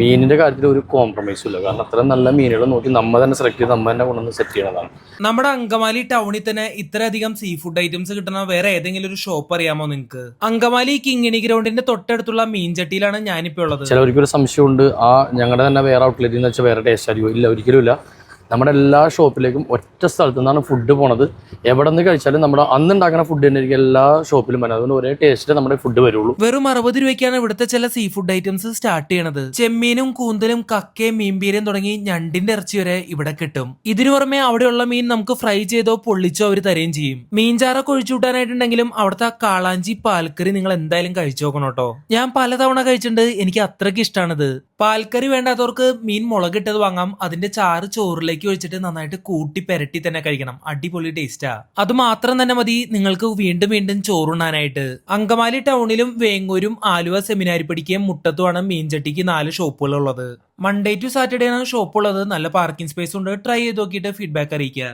മീനിന്റെ കാര്യത്തിൽ ഒരു കോംപ്രമൈസും ഇല്ല. കാരണം അത്ര നല്ല മീനുകൾ നോക്കി നമ്മൾ തന്നെ സെലക്ട് ചെയ്ത് നമ്മൾ തന്നെ കൊണ്ടുവന്ന് സെറ്റ് ചെയ്യണതാണ്. നമ്മുടെ അങ്കമാലി ടൗണിൽ തന്നെ ഇത്രയധികം സീ ഫുഡ് ഐറ്റംസ് കിട്ടുന്ന വേറെ ഏതെങ്കിലും ഒരു ഷോപ്പ് അറിയാമോ നിങ്ങൾക്ക് അങ്കമാലി കിങ്ങിണി ഗ്രൗണ്ടിന്റെ തൊട്ടടുത്തുള്ള മീൻചട്ടിയിലാണ് ഞാനിപ്പോ ഉള്ളത്. ചിലവർക്ക് ഒരു സംശയമുണ്ട്. ആ ഞങ്ങളുടെ തന്നെ വേറെ ഔട്ട്ലെറ്റിൽ നിന്ന് വെച്ചാൽ വേറെ ടേസ്റ്റ് ആയിരിക്കും. ഇല്ല ഒരിക്കലും ഇല്ല. നമ്മുടെ എല്ലാ ഷോപ്പിലേക്കും ഒറ്റ സ്ഥലത്തു നിന്നാണ് ഫുഡ് പോണത്. എവിടെ നിന്ന് കഴിച്ചാലും നമ്മുടെ അന്ന് ഉണ്ടാക്കുന്ന ഫുഡ് തന്നെ എല്ലാ ഷോപ്പിലും വരുന്നത്. അതുകൊണ്ട് ഒരേ ടേസ്റ്റ് നമ്മുടെ ഫുഡ് വരുള്ളൂ. വെറും അറുപത് രൂപയ്ക്കാണ് ഇവിടുത്തെ ചില സീ ഫുഡ് ഐറ്റംസ് സ്റ്റാർട്ട് ചെയ്യണത്. ചെമ്മീനും കൂന്തലും കക്കയും മീൻപീരയും തുടങ്ങി ഞണ്ടിന്റെ ഇറച്ചി വരെ ഇവിടെ കിട്ടും. ഇതിനു പുറമെ അവിടെയുള്ള മീൻ നമുക്ക് ഫ്രൈ ചെയ്തോ പൊള്ളിച്ചോ അവർ തരുകയും ചെയ്യും. മീൻചാറൊക്കെ ഒഴിച്ചു കൂട്ടാനായിട്ടുണ്ടെങ്കിലും അവിടുത്തെ കാളാഞ്ചി പാൽക്കറി നിങ്ങൾ എന്തായാലും കഴിച്ചു നോക്കണം കേട്ടോ. ഞാൻ പലതവണ കഴിച്ചിട്ടുണ്ട്. എനിക്ക് അത്രയ്ക്ക് ഇഷ്ടമാണിത് പാൽക്കറി വേണ്ടാത്തവർക്ക് മീൻ മുളകിട്ടത് വാങ്ങാം. അതിന്റെ ചാറ് ചോറിലേക്ക് ഒഴിച്ചിട്ട് നന്നായിട്ട് കൂട്ടി പെരട്ടി തന്നെ കഴിക്കണം. അടിപൊളി ടേസ്റ്റാ അത് മാത്രം തന്നെ മതി നിങ്ങൾക്ക് വീണ്ടും വീണ്ടും ചോറുണ്ണാനായിട്ട്. അങ്കമാലി ടൗണിലും വേങ്ങൂരും ആലുവ സെമിനാരിപ്പടിക്കുകയും മുട്ടത്തുമാണ് മീൻചട്ടിക്ക് നാല് ഷോപ്പുകൾ ഉള്ളത് മൺഡേ ടു സാറ്റർഡേ ആണ് ഷോപ്പ് ഉള്ളത് നല്ല പാർക്കിംഗ് സ്പേസ് ഉണ്ട്. ട്രൈ ചെയ്ത് നോക്കിയിട്ട് ഫീഡ്ബാക്ക് അറിയിക്കുക.